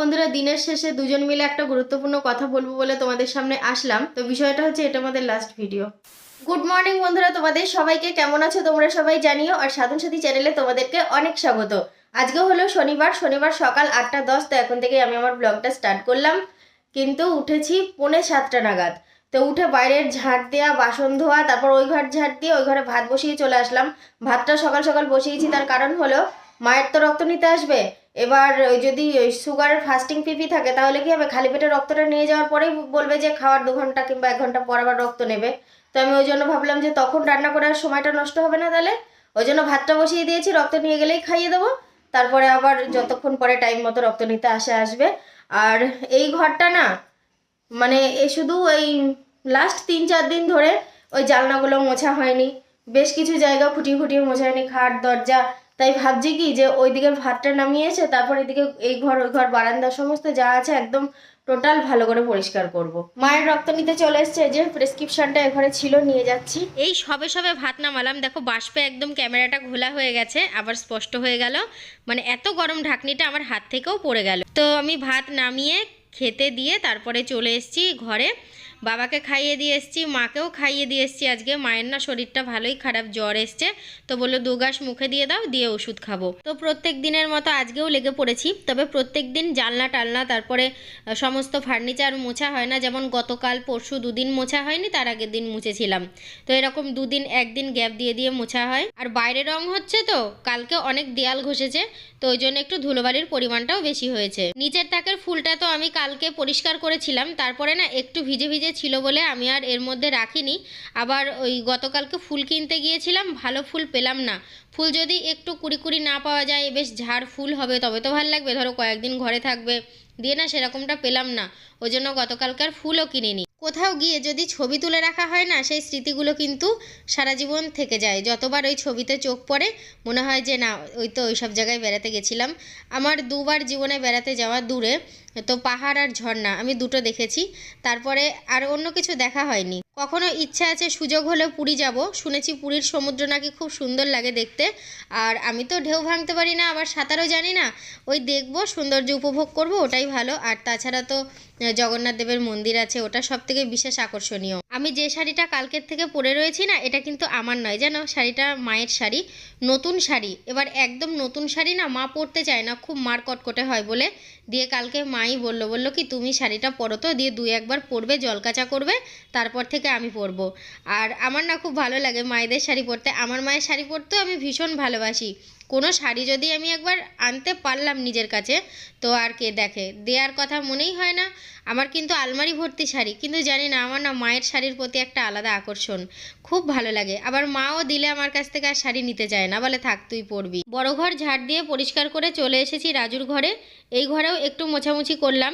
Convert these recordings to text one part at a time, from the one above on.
বন্ধুরা, দিনের শেষে দুজন মিলে একটা গুরুত্বপূর্ণ কথা বলব বলে তোমাদের সামনে আসলাম। তো বিষয়টা হচ্ছে এটা আমাদের লাস্ট ভিডিও গুড মর্নিং বন্ধুরা, তোমাদের সবাইকে কেমন আছো তোমরা সবাই জানিও, আর সাধন সাথী চ্যানেলে তোমাদেরকে অনেক স্বাগত। আজকে হলো শনিবার শনিবার সকাল আটটা দশ, তো এখন থেকে আমি আমার ব্লগটা স্টার্ট করলাম। কিন্তু উঠেছি পৌনে সাতটা নাগাদ। তো উঠে বাইরের ঝাঁট দেওয়া বাসন ধোয়া, তারপর ওই ঘর ঝাঁট দিয়ে ওই ঘরে ভাত বসিয়ে চলে আসলাম। ভাতটা সকাল সকাল বসিয়েছি, তার কারণ হলো মায়ের তো রক্ত নিতে আসবে। এবার যদি ওই সুগারের ফাস্টিং পিপি থাকে, তাহলে কি হবে? খালি পেটে রক্তটা নিয়ে যাওয়ার পরেই বলবে যে খাওয়ার দু ঘণ্টা কিংবা এক ঘণ্টা পর আবার রক্ত নেবে। তো আমি ওই জন্য ভাবলাম যে তখন রান্না করার সময়টা নষ্ট হবে না তাহলে। ওই জন্য ভাতটা বসিয়ে দিয়েছি, রক্ত নিয়ে গেলেই খাইয়ে দেবো। তারপরে আবার যতক্ষণ পরে টাইম মতো রক্ত নিতে আসে আসবে। আর এই ঘরটা না মানে এ শুধু এই লাস্ট তিন চার দিন ধরে ওই জানলাগুলো মোছা হয়নি। বেশ কিছু জায়গা খুঁটিয়ে খুঁটিয়ে মোছা হয়নি, খাট, দরজা তাই ভাবছি কি যে ওইদিকে ভাতটা নামিয়েছে তারপর এদিকে এই ঘর, ওই ঘর, বারান্দা সমস্ত যা আছে একদম টোটাল ভালো করে পরিষ্কার করব। মায়ের রক্ত নিতে চলে এসছে যে প্রেসক্রিপশনটা এখানে ছিল, নিয়ে যাচ্ছি। এই সবে সবে ভাত নামালাম। দেখো, বাষ্পে একদম ক্যামেরাটা ঘোলা হয়ে গেছে, আবার স্পষ্ট হয়ে গেল। মানে এত গরম ঢাকনিটা আমার হাত থেকেও পড়ে গেল। তো আমি ভাত নামিয়ে খেতে দিয়ে তারপরে চলে এসেছি ঘরে। বাবাকে খাইয়ে দিয়ে এসেছি, মাকেও খাইয়ে দিয়ে এসেছি আজকে। মায়ের না শরীরটা ভালোই খারাপ, জ্বর এসছে। তো বলল, দু গাছ মুখে দিয়ে দাও, দিয়ে ওষুধ খাব। তো প্রত্যেক দিনের মতো আজকেও লেগে পড়েছি। তবে প্রত্যেক দিন জানলা টালনা, তারপরে সমস্ত ফার্নিচার মোছা হয় না। যেমন গতকাল, পরশু দুদিন মোছা হয়নি, তার আগের দিন মুছেছিলাম। তো এরকম দুদিন, একদিন গ্যাপ দিয়ে দিয়ে মোছা হয়। আর বাইরে রং হচ্ছে তো, কালকে অনেক দেয়াল ঘষেছে। তো ওই জন্য একটু ধুলোবালির পরিমাণটাও বেশি হয়েছে। নিচের তাকের ফুলটা তো আমি কালকে পরিষ্কার করেছিলাম। তারপরে না, একটু ভিজে ভিজে ছিল বলে আমি আর এর মধ্যে রাখিনি। আবার ওই গতকালকে ফুল কিনতে গিয়েছিলাম, ভালো ফুল পেলাম না। ফুল যদি একটু কুড়ি কুড়ি না পাওয়া যায়, বেশ ঝাড় ফুল হবে, তবে তো ভালো লাগবে। ধরো কয়েকদিন ঘরে থাকবে, দিয়ে না সেরকমটা পেলাম না। ওই জন্য গতকালকার ফুলও কিনিনি। কোথাও গিয়ে যদি ছবি তুলে রাখা হয় না, সেই স্মৃতিগুলো কিন্তু সারা জীবন থেকে যায়। যতবার ওই ছবিতে চোখ পড়ে, মনে হয় যে না, ওই তো ওই সব জায়গায় বেড়াতে গেছিলাম। আমার দুবার জীবনে বেড়াতে যাওয়া দূরে তো পাহাড় আর ঝর্ণা, আমি দুটো দেখেছি। তারপরে আর অন্য কিছু দেখা হয়নি। কখনো ইচ্ছা আছে সুযোগ হলে পুরী যাব। শুনেছি পুরীর সমুদ্র নাকি খুব সুন্দর লাগে দেখতে। আর আমি তো ঢেউ ভাঙতে পারি না, আবার সাঁতারও জানি না। ওই দেখব, সৌন্দর্য উপভোগ করব, ওটাই ভালো। আর তাছাড়া তো জগন্নাথ দেবের মন্দির আছে, ওটা সব থেকে বিশেষ আকর্ষণীয়। আমি যে শাড়িটা কালকের থেকে পরে রয়েছি না, এটা কিন্তু আমার নয়, জানো? শাড়িটা মায়ের শাড়ি, নতুন শাড়ি। এবার একদম নতুন শাড়ি না মা পরতে চায় না, খুব মার কটকটে হয় বলে। দিয়ে কালকে মাই বলল বলল কি, তুমি শাড়িটা পরো তো? দিয়ে দুই একবার পরবে, জল কাচা করবে, তারপর থেকে আমি পরবো। আর আমার না খুব ভালো লাগে মায়েদের শাড়ি পরতে। আমার মায়ের শাড়ি পরতেও আমি ভীষণ ভালোবাসি। কোনো শাড়ি যদি আমি একবার আনতে পারলাম নিজের কাছে, তো আর কে দেখে? দেওয়ার কথা মনেই হয় না। আমার কিন্তু আলমারি ভর্তি শাড়ি, কিন্তু জানি না, আমার না মায়ের শাড়ির প্রতি একটা আলাদা আকর্ষণ। খুব ভালো লাগে। আবার মাও দিলে আমার কাছ থেকে আর শাড়ি নিতে চায় না, বলে থাক, তুই পরবি। বড় ঘর ঝাড় দিয়ে পরিষ্কার করে চলে এসেছি রাজুর ঘরে। এই ঘরেও একটু মোছামুছি করলাম।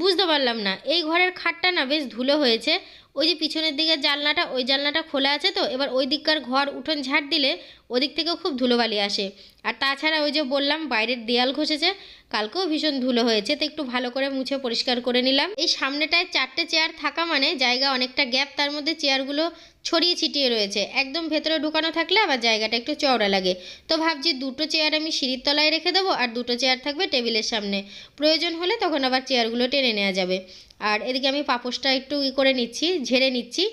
বুঝতে পারলাম না, এই ঘরের খাটটা না বেশ ধুলো হয়েছে। ওই যে পিছনের দিকের জানলাটা, ওই জানলাটা খোলা আছে তো, এবার ওই দিককার ঘর উঠোন ঝাড় দিলে ওদিক থেকেও খুব ধুলোবালি আসে। আর তাছাড়া ওই যে বললাম, বাইরের দেয়াল ঘষেছে, কালকেও ভীষণ ধুলো হয়েছে, তো একটু ভালো করে মুছে পরিষ্কার করে নিলাম। এই সামনেটায় চারটে চেয়ার থাকা মানে জায়গা অনেকটা গ্যাপ, তার মধ্যে চেয়ারগুলো ছড়িয়ে ছিটিয়ে রয়েছে। একদম ভেতরে ঢুকানো থাকলে আবার জায়গাটা একটু চওড়া লাগে। তো ভাবছি দুটো চেয়ার আমি সিঁড়ির তলায় রেখে দেবো, আর দুটো চেয়ার থাকবে টেবিলের সামনে। প্রয়োজন হলে তখন আবার চেয়ারগুলো টেনে নেওয়া যাবে। আর এদিকে আমি পাপোশটা একটু ই করে নিচ্ছি, ঝেড়ে নিচ্ছি।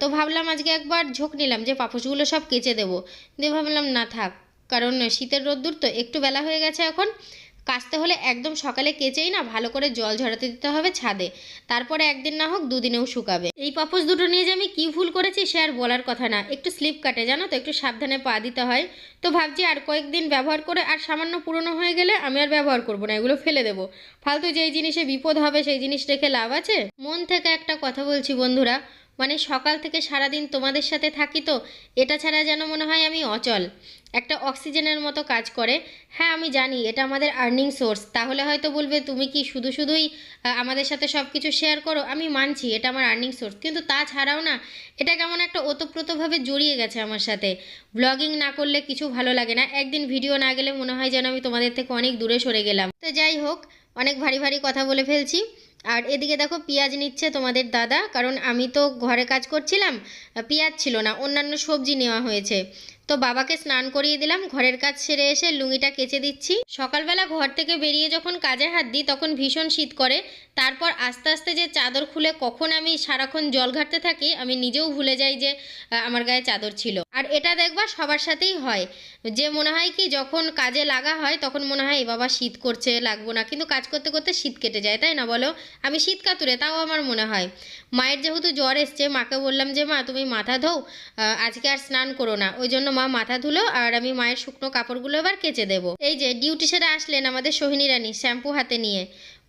তো ভাবলাম আজকে একবার ঝোঁক নিলাম যে পাপোশগুলো সব কেচে দেবো। দিয়ে ভাবলাম, না থাক, কারণ শীতের রোদ্দুর তো একটু বেলা হয়ে গেছে এখন। কাচতে হলে একদম সকালে কেচেই না, ভালো করে জল ঝরাতে দিতে হবে ছাদে। তারপরে একদিন না হোক দুদিনেও শুকাবে। এই পাপোশ দুটো নিয়ে যে আমি কী ভুল করেছি সে আর বলার কথা না। একটু স্লিপ কাটে, জানো তো? একটু সাবধানে পা দিতে হয়। তো ভাবছি আর কয়েকদিন ব্যবহার করে আর সামান্য পুরনো হয়ে গেলে আমি আর ব্যবহার করব না, এগুলো ফেলে দেবো। ফালতু যেই জিনিসে বিপদ হবে, সেই জিনিস রেখে লাভ আছে? মন থেকে একটা কথা বলছি বন্ধুরা মানে সকাল থেকে সারাদিন তোমাদের সাথে থাকি তো, এটা ছাড়া যেন মনে হয় আমি অচল। একটা অক্সিজেনের মতো কাজ করে। হ্যাঁ আমি জানি, এটা আমাদের আর্নিং সোর্স তাহলে হয়তো বলবে, তুমি কি শুধু শুধুই আমাদের সাথে সব কিছু শেয়ার করো? আমি মানছি, এটা আমার আর্নিং সোর্স কিন্তু তাছাড়াও না, এটা কেমন একটা ওতপ্রোতভাবে জড়িয়ে গেছে আমার সাথে। ব্লগিং না করলে কিছু ভালো লাগে না। একদিন ভিডিও না গেলে মনে হয় যেন আমি তোমাদের থেকে অনেক দূরে সরে গেলাম। তো যাই হোক, অনেক ভারী ভারী কথা বলে ফেলছি। আর এদিকে দেখো, পেঁয়াজ নিচ্ছে তোমাদের দাদা। কারণ আমি তো ঘরে কাজ করছিলাম, পেঁয়াজ ছিল না, অন্যান্য সবজি নেওয়া হয়েছে। তো বাবাকে স্নান করিয়ে দিলাম, ঘরের কাজ সেরে এসে লুঙ্গিটা কেচে দিচ্ছি। সকালবেলা ঘর থেকে বেরিয়ে যখন কাজে হাত দিই, তখন ভীষণ শীত করে। তারপর আস্তে আস্তে যে চাদর খুলে কখন আমি সারাক্ষণ জল ঘাটতে থাকি, আমি নিজেও ভুলে যাই যে আমার গায়ে চাদর ছিল। আর এটা দেখবা সবার সাথেই হয়। যে মনে হয় কি যখন কাজে লাগা হয়, তখন মনে হয় বাবা, শীত করছে, লাগবো না। কিন্তু কাজ করতে করতে শীত কেটে যায়, তাই না বলো? আমি শীত কাতুরে, তাও আমার মনে হয়। মায়ের যেহেতু জ্বর এসছে, মাকে বললাম যে, মা, তুমি মাথা ধোও আজকে আর স্নান করো না। ওই জন্য মা মাথা ধুলো, আর আমি মায়ের শুকনো কাপড়গুলো এবার কেচে দেবো। এই যে, ডিউটি সেরে আসলেন আমাদের সোহিনী রানী, শ্যাম্পু হাতে নিয়ে।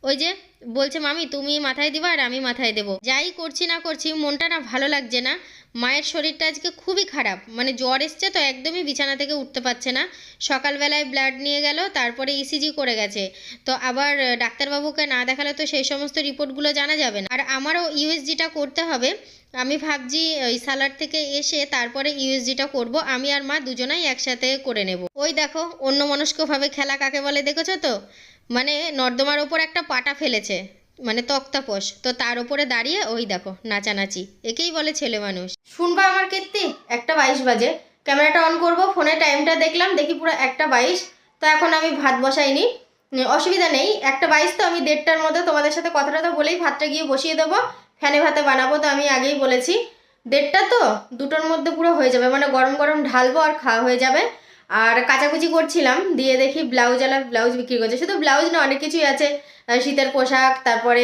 ওই যে বলছে, মামি, তুমি মাথায় দিবা আর আমি মাথায় দেবো। যাই করছি না করছি, মনটা না ভালো লাগছে না। মায়ের শরীরটা আজকে খুবই খারাপ। মানে জ্বর এসছে তো একদমই বিছানা থেকে উঠতে পারছে না। সকালবেলায় ব্লাড নিয়ে গেল, তারপরে ইসিজি করে গেছে। তো আবার ডাক্তারবাবুকে না দেখালে তো সেই সমস্ত রিপোর্টগুলো জানা যাবে না। আর আমারও ইউএসজিটা করতে হবে। আমি ভাবছি ওই সালাড থেকে এসে তারপরে ইউএসজিটা করব। আমি আর মা দুজনাই একসাথে করে নেব। ওই দেখো অন্য মনস্কভাবে খেলা কাকে বলে দেখেছ তো? মানে নর্দমার ওপর একটা পাটা ফেলেছে মানে তক্তাপোষ। তো তার উপরে দাঁড়িয়ে, ওই দেখো, নাচানাচি। একেই বলে ছেলে মানুষ। শুনবা আমার কীর্তি? একটা বাইশ বাজে। ক্যামেরাটা অন করব, ফোনে টাইমটা দেখলাম, দেখি পুরো একটা বাইশ। তো এখন আমি ভাত বসাইনি। অসুবিধা নেই। একটা বাইশ তো আমি দেড়টার মধ্যে তোমাদের সাথে কথাটা তো বলেই ভাতটা গিয়ে বসিয়ে দেবো। ফ্যানে ভাতে বানাবো তো আমি আগেই বলেছি। দেড়টা তো? দুটোর মধ্যে পুরো হয়ে যাবে। মানে গরম গরম ঢালবো আর খাওয়া হয়ে যাবে। আর কাচাকুচি করছিলাম, দিয়ে দেখি ব্লাউজ আলা ব্লাউজ বিক্রি করছে। শুধু ব্লাউজ না, অনেক কিছুই আছে। শীতের পোশাক, তারপরে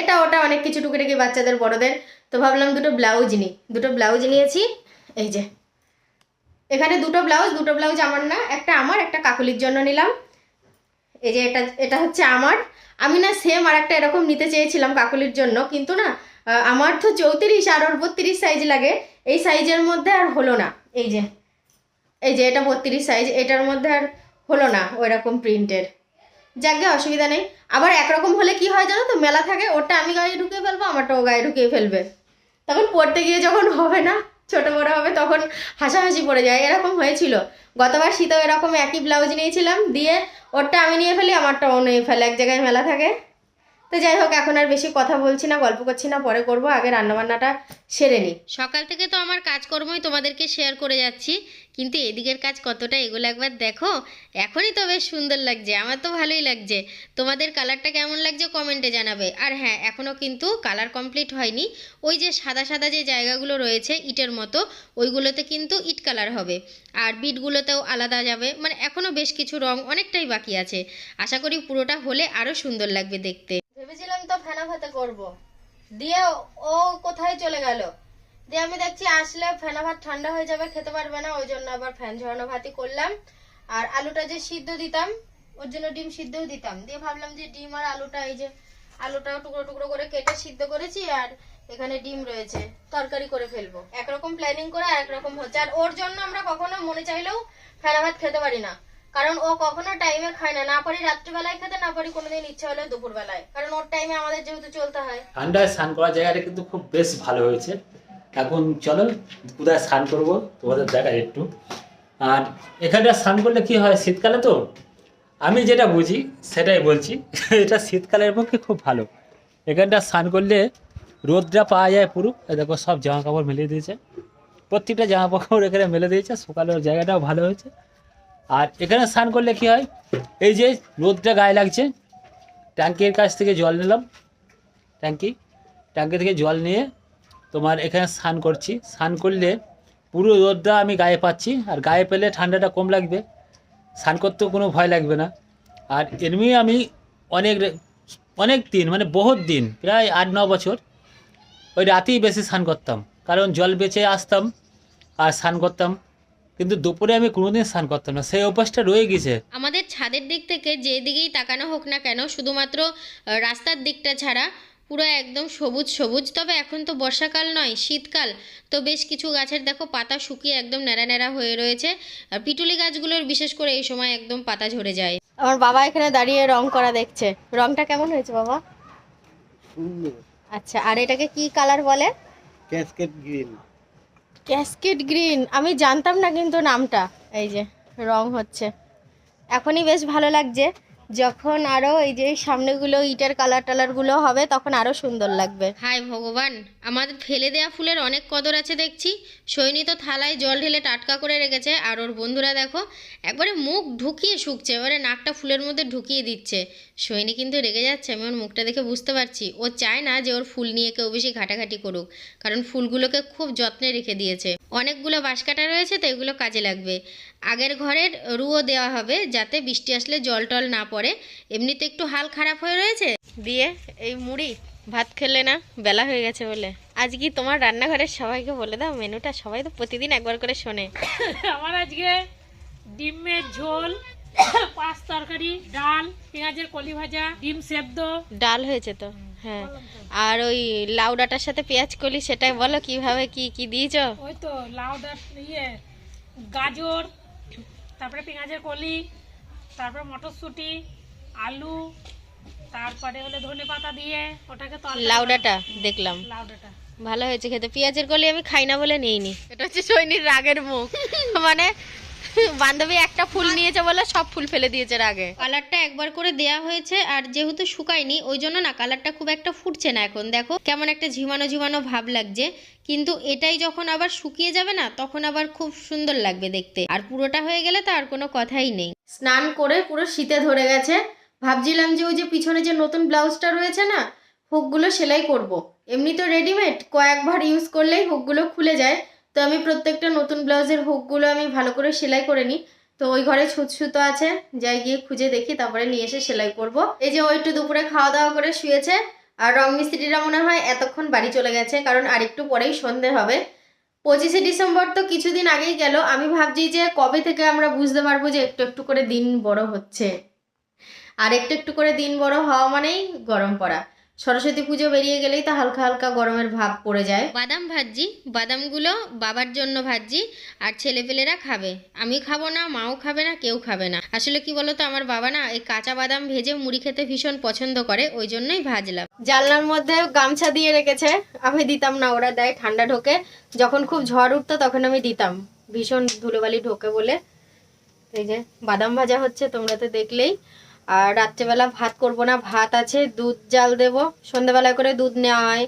এটা ওটা অনেক কিছু টুকিটাকি বাচ্চাদের, বড়দের। তো ভাবলাম দুটো ব্লাউজ নিই দুটো ব্লাউজ নিয়েছি। এই যে, এখানে দুটো ব্লাউজ দুটো ব্লাউজ আমার না, একটা আমার, একটা কাকুলির জন্য নিলাম। এই যে এটা এটা হচ্ছে আমার। আমি না সেম আর একটা এরকম নিতে চেয়েছিলাম কাকুলির জন্য, কিন্তু না আমার তো চৌত্রিশ আর ওর বত্রিশ সাইজ লাগে। এই সাইজের মধ্যে আর হলো না। এই যে এই যে এটা বত্রিশ সাইজ এটার মধ্যে আর হলো না ওই রকম প্রিন্টের যাকে অসুবিধা নেই। আবার একরকম হলে কি হয় জানো তো? মেলা থাকে ওটা আমি গায়ে ঢুকিয়ে ফেলব আমারটা ও গায়ে ঢুকিয়ে ফেলবে। তখন পড়তে গিয়ে যখন হবে না, ছোট বড় হবে, তখন হাসাহাসি পড়ে যায়। এরকম হয়েছিল। গতবার শীতেও এরকম একই ব্লাউজ নিয়েছিলাম, দিয়ে ওরটা আমি নিয়ে ফেলি আমারটা ও নিয়ে ফেলে। এক জায়গায় মেলা থাকে। তো যাই হোক, এখন আর বেশি কথা বলছি না, গল্প করছি না, পরে করব। আগে রান্নাবান্নাটা সেরে নিই সকাল থেকে তো আমার কাজকর্মই তোমাদেরকে শেয়ার করে যাচ্ছি, কিন্তু এদিকের কাজ কতটা এগুলো একবার দেখো। এখনই তো বেশ সুন্দর লাগছে, আমার তো ভালোই লাগছে। তোমাদের কালারটা কেমন লাগছে কমেন্টে জানাবে। আর হ্যাঁ এখনও কিন্তু কালার কমপ্লিট হয়নি। ওই যে সাদা সাদা যে জায়গাগুলো রয়েছে ইটের মতো, ওইগুলোতে কিন্তু ইট কালার হবে। আর বিটগুলোতেও আলাদা যাবে মানে এখনও বেশ কিছু রং অনেকটাই বাকি আছে। আশা করি পুরোটা হলে আরও সুন্দর লাগবে দেখতে। ভেবেছিলাম তো ফেনা ভাতে করব। দিয়ে ও কোথায় চলে গেল? দিয়ে আমি দেখছি আসলে ফেনা ভাত ঠান্ডা হয়ে যাবে, খেতে পারবে না, ওই জন্য আবার ফ্যান ঝরানো ভাতই করলাম। আর আলুটা যে সিদ্ধ দিতাম, ওর জন্য ডিম সিদ্ধও দিতাম। দিয়ে ভাবলাম যে ডিম আর আলুটা, এই যে আলুটাও টুকরো টুকরো করে কেটে সিদ্ধ করেছি আর এখানে ডিম রয়েছে, তরকারি করে ফেলব। একরকম প্ল্যানিং করে আর একরকম হচ্ছে। আর ওর জন্য আমরা কখনো মনে চাইলেও ফেনা ভাত খেতে পারি না। কারণ ও কখনো টাইমে খায় না। না পারি রাত্রিবেলায় খেতে, না পারি কোনোদিন ইচ্ছা হলে দুপুরবেলায়। কারণ ওর টাইমে আমাদের যেহেতু চলতে হয়। ঠান্ডায় স্নান করার জায়গাটা কিন্তু খুব বেশ ভালো হয়েছে। এখন চলো, কোথায় স্নান করব তোমাদের দেখাই একটু। আর এখানটা স্নান করলে কি হয় শীতকালে তো? আমি যেটা বুঝি, সেটাই বলছি। এটা শীতকালের পক্ষে খুব ভালো। এখানটা স্নান করলে রোদটা পাওয়া যায় পুরো। দেখো সব জামা কাপড় মেলে দিয়েছে। প্রত্যেকটা জামা কাপড় এখানে মেলে দিয়েছে। সকালের জায়গাটাও ভালো হয়েছে। আর এখানে স্নান করলে কি হয়? এই যে রোদটা গায়ে লাগছে, ট্যাঙ্কির কাছ থেকে জল নিলাম, ট্যাঙ্কি ট্যাঙ্কি থেকে জল নিয়ে তোমার এখানে স্নান করছি। স্নান করলে পুরো রোদটা আমি গায়ে পাচ্ছি, আর গায়ে পেলে ঠান্ডাটা কম লাগবে, স্নান করতেও কোনো ভয় লাগবে না। আর এমনি আমি অনেক অনেক দিন মানে বহুত দিন, প্রায় আট ন বছর, ওই রাতেই বেশি স্নান করতাম। কারণ জল বেঁচে আসতাম, আর স্নান করতাম। কিন্তু দুপুরে আমি কোনোদিন স্নান করতাম না। সেই অভ্যাসটা রয়ে গেছে। আমাদের ছাদের দিক থেকে যেদিকেই তাকানো হোক না কেন শুধুমাত্র রাস্তার দিকটা ছাড়া পুরো একদম সবুজ সবুজ। তবে এখন তো বর্ষাকাল নয় শীতকাল। তো বেশ কিছু গাছের দেখো পাতা শুকিয়ে একদম ন্যাড়া ন্যাড়া হয়ে রয়েছে। আর পিটুলি গাছগুলোর বিশেষ করে এই সময় একদম পাতা ঝরে যায়। আমার বাবা এখানে দাঁড়িয়ে রং করা দেখছে। রংটা কেমন হয়েছে বাবা? আচ্ছা আর এটাকে কি কালার বলে? Casket green. ক্যাসকেট গ্রিন আমি জানতাম না কিন্তু নামটা। এই যে, রং হচ্ছে। এখনই বেশ ভালো লাগছে। যখন আরও এই যে সামনেগুলো ইটের কালার টালারগুলো হবে, তখন আরও সুন্দর লাগবে। হায় ভগবান, আমাদের ফেলে দেওয়া ফুলের অনেক কদর আছে দেখছি। সৈনী তো থালায় জল ঢেলে টাটকা করে রেখেছে, আর ওর বন্ধুরা দেখো, একবারে মুখ ঢুকিয়ে শুকছে, এবারে নাকটা ফুলের মধ্যে ঢুকিয়ে দিচ্ছে। সৈনী কিন্তু রেগে যাচ্ছে, আমি ওর মুখটা দেখে বুঝতে পারছি। ও চায় না যে ওর ফুল নিয়ে কেউ বেশি ঘাটাঘাটি করুক, কারণ ফুলগুলোকে খুব যত্নে রেখে দিয়েছে। অনেকগুলো বাঁশ কাটা রয়েছে তো এগুলো কাজে লাগবে। আগের ঘরের রুও দেওয়া হবে যাতে বৃষ্টি আসলে জল টল না পড়ে। এমনিতে একটু হাল খারাপ হয়ে রয়েছে? দিয়ে এই মুড়ি ভাত খেলে না বেলা হয়ে গেছে বলে। আজ কি তোমার রান্নাঘরের সবাইকে বলে দাও? মেনুটা সবাই তো প্রতিদিন একবার করে শোনে। আমার আজকে ডিমের ঝোল পাঁচ তরকারি ডাল পেঁয়াজের কলি ভাজা ডিম সেদ্ধ। ডাল হয়েছে তো? হ্যাঁ। আর ওই লাউ ডাঁটার সাথে পেঁয়াজ কলি সেটা বলো কীভাবে কি কি দিয়েছ? ওই তো লাউ ডাল ইয়ে গাজর তারপরে পেঁয়াজের কলি তারপরে মটরশুঁটি আলু তারপরে হলো ধনে পাতা দিয়ে ওটাকে তরকারি লাউ ডাঁটা দেখলাম। লাউ ডাঁটা ভালো হয়েছে খেতে। পেঁয়াজের কলি আমি খাই না বলে নিইনি। এটা হচ্ছে সৈনির রাগের মুখ। মানে বান্ধবী একটা ফুল নিয়েছে বলে সব ফুল ফেলে দিয়েছে আগে। কালারটা একবার করে দেয়া হয়েছে আর যেহেতু শুকায়নি ওই জন্য না কালারটা খুব একটা ফুটছে না এখন। দেখো কেমন একটা ঝিমানো ঝিমানো ভাব লাগছে কিন্তু এটাই যখন আবার শুকিয়ে যাবে না তখন আবার খুব সুন্দর লাগবে দেখতে। আর পুরোটা হয়ে গেলে তো আর কোনো কথাই নেই। স্নান করে পুরো শীতে ধরে গেছে। ভাবছিলাম যে ওই যে পিছনে যে নতুন ব্লাউজটা রয়েছে না হুকগুলো সেলাই করব। এমনি তো রেডিমেড কয়েকবার ইউজ করলেই হুকগুলো খুলে যায়। তো আমি প্রত্যেকটা নতুন ব্লাউজের হুকগুলো আমি ভালো করে সেলাই করে নিই। তো ওই ঘরে ছুত আছে, যাই গিয়ে খুঁজে দেখি, তারপরে নিয়ে এসে সেলাই করব। এই যে ওই একটু দুপুরে খাওয়া দাওয়া করে শুয়েছে, আর রং মিস্ত্রিরা মনে হয় এতক্ষণ বাড়ি চলে গেছে, কারণ আরেকটু পরেই সন্ধে হবে। পঁচিশে ডিসেম্বর তো কিছুদিন আগেই গেল, আমি ভাবছি যে কবে থেকে আমরা বুঝতে পারব যে একটু একটু করে দিন বড় হচ্ছে। আর একটু একটু করে দিন বড় হওয়া মানেই গরম পড়া। সরস্বতী পুজো বেরিয়ে গেলেই তো হালকা হালকা গরমের ভাব পড়ে যায়। বাদাম ভাজি বাদামগুলো বাবার জন্য ভাজি আর ছেলেপেলেরা খাবে। আমি খাব না মাও খাবে না কেউ খাবে না। আসলে কি বলতো আমার বাবা না এই কাঁচা বাদাম ভেজে মুড়ি খেতে ভীষণ পছন্দ করে ওই জন্যই ভাজলাম। জানলার মধ্যে গামছা দিয়ে রেখেছে আমি দিতাম না ওরা দেয় ঠান্ডা ঢোকে। যখন খুব ঝড় উঠতো তখন আমি দিতাম। ভীষণ ধুলোবালি ঢোকে বলে। এই যে বাদাম ভাজা হচ্ছে তোমরা তো দেখলেই। আর রাত্রেবেলা ভাত করব না, ভাত আছে, দুধ জাল দেব সন্ধ্যাবেলা করে দুধ নেওয়া হয়,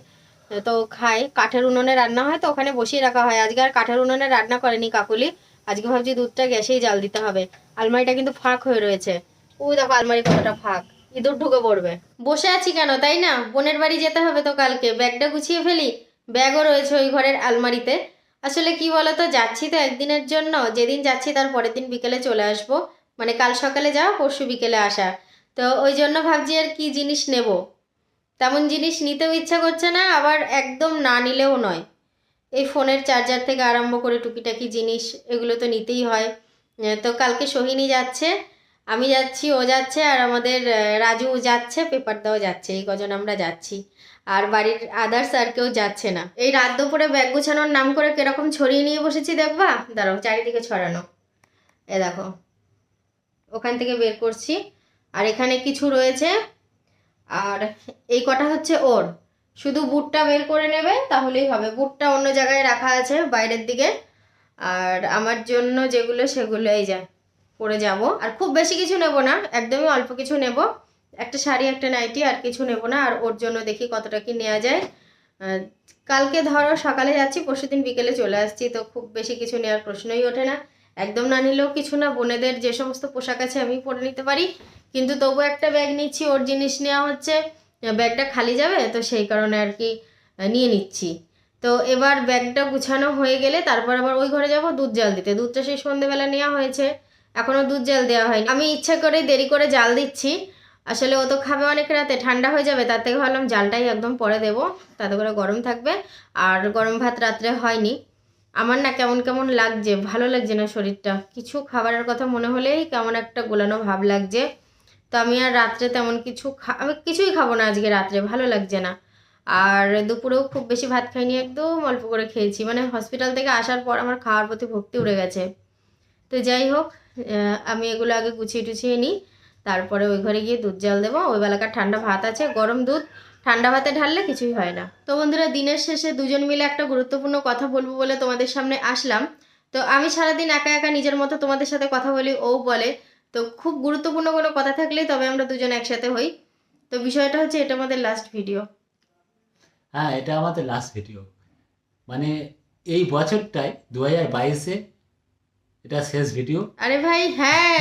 তো খাই। কাঠের উনুনে রান্না হয়, তো ওখানে বসিয়ে রাখা হয়। আজকে আর কাঠের উনুনে রান্না করেনি কাকুলি। আজকে ভাবছি দুধটা গ্যাসেই জাল দিতে হবে। আলমারিটা কিন্তু ফাঁক হয়ে রয়েছে। ওই দেখো আলমারি কতটা ফাঁক। ইঁদুর ঢুকে পড়বে। বসে আছি কেন, তাই না? বোনের বাড়ি যেতে হবে তো কালকে। ব্যাগটা গুছিয়ে ফেলি। ব্যাগও রয়েছে ওই ঘরের আলমারিতে। আসলে কি বলতো, যাচ্ছি তো একদিনের জন্য। যেদিন যাচ্ছি তার পরের দিন বিকেলে চলে আসব। মানে কাল সকালে যাওয়া পরশু বিকেলে আসা। তো ওই জন্য ভাবছি আর কি জিনিস নেব। তেমন জিনিস নিতেও ইচ্ছা করছে না, আবার একদম না নিলেও নয়। এই ফোনের চার্জার থেকে আরম্ভ করে টুকিটাকি জিনিস, এগুলো তো নিতেই হয়। তো কালকে সোহিনী যাচ্ছে, আমি যাচ্ছি, ও যাচ্ছে, আর আমাদের রাজু যাচ্ছে, পেপার দেওয়া যাচ্ছে, এই কজন আমরা যাচ্ছি। আর বাড়ির আদার্স আর কেউ যাচ্ছে না। এই রাত দুপুরে ব্যাগ গুছানোর নাম করে কীরকম ছড়িয়ে নিয়ে বসেছি দেখবা? দাঁড়াও, চারিদিকে ছড়ানো। এ দেখো ওখান থেকে বের করছি। আর এখানে কিছু রয়েছে। আর এই কটা হচ্ছে ওর। শুধু বুটটা বের করে নেবে, তাহলেই হবে। বুটটা অন্য জায়গায় রাখা আছে, বাইরের দিকে। আর আমার জন্য যেগুলো, সেগুলো এই যা, পরে যাব। আর খুব বেশি কিছু নেব না, একদমই অল্প কিছু নেব। একটা শাড়ি, একটা নাইটি, আর কিছু নেব না। আর ওর জন্য দেখি কতটা কি নেওয়া যায়। কালকে ধরো সকালে যাচ্ছি, পরশুদিন বিকেলে চলে আসছি, তো খুব বেশি কিছু নেওয়ার প্রশ্নই ওঠে না। একদম না নিলেও কিছু না, বোনেদের যে সমস্ত পোশাক আছে আমি পরে নিতে পারি। কিন্তু তবু একটা ব্যাগ নিচ্ছি, ওর জিনিস নেওয়া হচ্ছে, ব্যাগটা খালি যাবে, তো সেই কারণে আর কি নিয়ে নিচ্ছি। তো এবার ব্যাগটা গুছানো হয়ে গেলে তারপর আবার ওই ঘরে যাব দুধ জাল দিতে। দুধটা সেই সন্ধেবেলা নেওয়া হয়েছে এখনও দুধ জাল দেওয়া হয়নি। আমি ইচ্ছা করে দেরি করে জাল দিচ্ছি, আসলে ও তো খাবে অনেক রাতে, ঠান্ডা হয়ে যাবে, তার থেকে ভাবলাম জালটাই একদম পরে দেবো, তাতে করে গরম থাকবে। আর গরম ভাত রাত্রে হয়নি। আমার না কেমন কেমন লাগছে, ভালো লাগছে না শরীরটা। কিছু খাবারের কথা মনে হলেই কেমন একটা গোলানো ভাব লাগছে। তো আমি আর রাত্রে তেমন কিছু আমি কিছুই খাব না আজকে রাত্রে, ভালো লাগছে না। আর দুপুরেও খুব বেশি ভাত খাইনি, একদম অল্প করে খেয়েছি। মানে হসপিটাল থেকে আসার পর আমার খাওয়ার প্রতি ভক্তি উড়ে গেছে। তো যাই হোক আমি এগুলো আগে গুছিয়ে টুছিয়ে নিই। তারপরে ওই ঘরে গিয়ে দুধ জাল দেবো। ওই বেলাকার ঠান্ডা ভাত আছে, গরম দুধ। ঠান্ডা ভাতে ঢাললে কিছুই হয় না। তো বন্ধুরা দিনের শেষে দুজন মিলে একটা গুরুত্বপূর্ণ কথা বলব বলে তোমাদের সামনে আসলাম। তো আমি সারাদিন একা একা নিজের মতো তোমাদের সাথে কথা বলি ও বলে। তো খুব গুরুত্বপূর্ণ কোনো কথা থাকলেই তবে আমরা দুজন একসাথে হই। তো বিষয়টা হচ্ছে এটা আমাদের লাস্ট ভিডিও হ্যাঁ এটা আমাদের লাস্ট ভিডিও মানে এই বছরটায় দু হাজার বাইশে এটা শেষ ভিডিও আরে ভাই হ্যাঁ।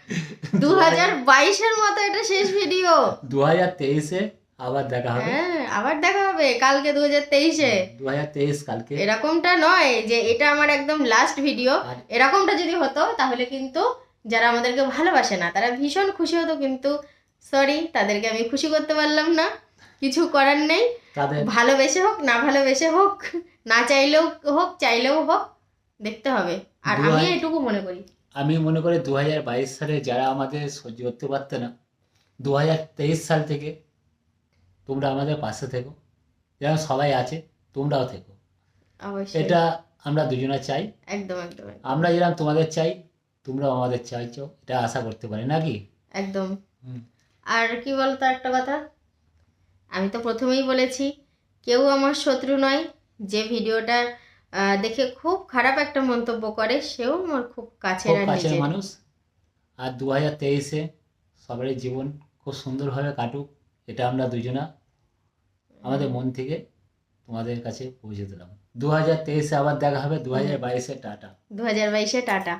দু হাজার বাইশের মতো এটা শেষ ভিডিও দু হাজার তেইশে আবার দেখা হবে। হ্যাঁ আবার দেখা হবে কালকে দু হাজার তেইশে। দু হাজার তেইশ কালকে। এরকমটা নয় যে এটা আমার একদম লাস্ট ভিডিও এরকমটা যদি হতো তাহলে কিন্তু যারা আমাদেরকে ভালোবাসে না তারা ভীষণ খুশি হতো কিন্তু সরি তাদেরকে আমি খুশি করতে পারলাম না। কিছু করার নেই। ভালোবেসে হোক না ভালোবেসে হোক না চাইলেও হোক চাইলেও হোক দেখতে হবে। আর আমি এটুকু মনে করি। আমি মনে করি দু বাইশ সালে যারা আমাদের সহ্য করতে পারতো না দু তেইশ সাল থেকে তোমরা আমাদের পাশে থেকো। যেমন সবাই আছে তোমরাও থেকো। এটা আমরা দুজনে চাই। একদম একদম আমরা যেরকম তোমাদের চাই তোমরাও আমাদের চাইছো। এটা আশা করতে পারি নাকি একদম। আর কি বলতো একটা কথা? আমি তো প্রথমেই বলেছি কেউ আমার শত্রু নয়। যে ভিডিওটা দেখে খুব খারাপ একটা মন্তব্য করে সেও আমার খুব কাছের কাছের মানুষ। আর দু হাজার তেইশে সবারই জীবন খুব সুন্দরভাবে কাটুক। এটা আমরা দুজনা আমাদের মন থেকে তোমাদের কাছে পৌঁছে দিলাম। দু হাজার তেইশে আবার দেখা হবে দু হাজার বাইশে টাটা। দু হাজার বাইশে টাটা।